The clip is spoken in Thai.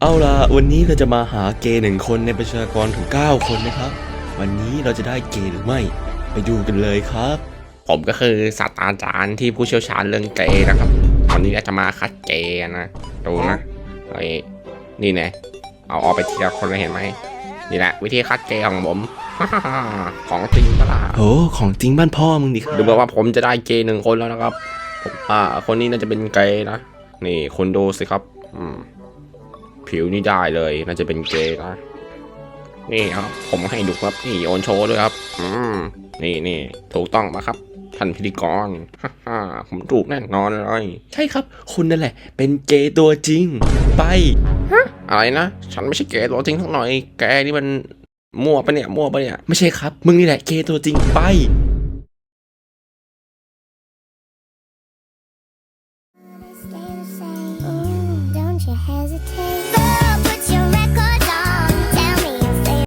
เอาล่ะ วันนี้เราจะมาหาเกย์หนึ่งคนในประชากรถึง 9 คนนะครับ วันนี้เราจะได้เกย์หรือไม่ ไปดูกันเลยครับ ผมก็คือศาสตราจารย์ที่ผู้เชี่ยวชาญเรื่องเกย์นะครับ วันนี้เราจะมาคัดเกย์นะ ดูนะไอ้นี่ไงเอาออกไปทีละคนเลยเห็นไหม นี่แหละ วิธีคัดเกย์ของผม ของจริงปะล่ะโหของจริงบ้านพ่อมึงดิครับดูเหมือนว่าผมจะได้เกย์หนึ่งคนแล้วนะครับผมอ่า คนนี้น่าจะเป็นเกย์นะ นี่คุณดูสิครับ อืม ผิวนี่ได้เลย น่าจะเป็นเกย์นะนี่ครับผมให้ดูครับนี่โอนโชว์ด้วยครับ อืมนี่นี่ถูกต้องปะครับท่านพิธีกรฮ่าฮ่าผมถูกแน่นอนเลยใช่ครับ คุณนั่นแหละ เป็นเกย์ตัวจริง ไปอะไรนะ ฉันไม่ใช่เกย์ตัวจริงสักหน่อย แกนี่มันมั่วปะเนี่ยมั่วปะเนี่ย ไม่ใช่ครับ มึงนี่แหละเกย์ตัวจริงไป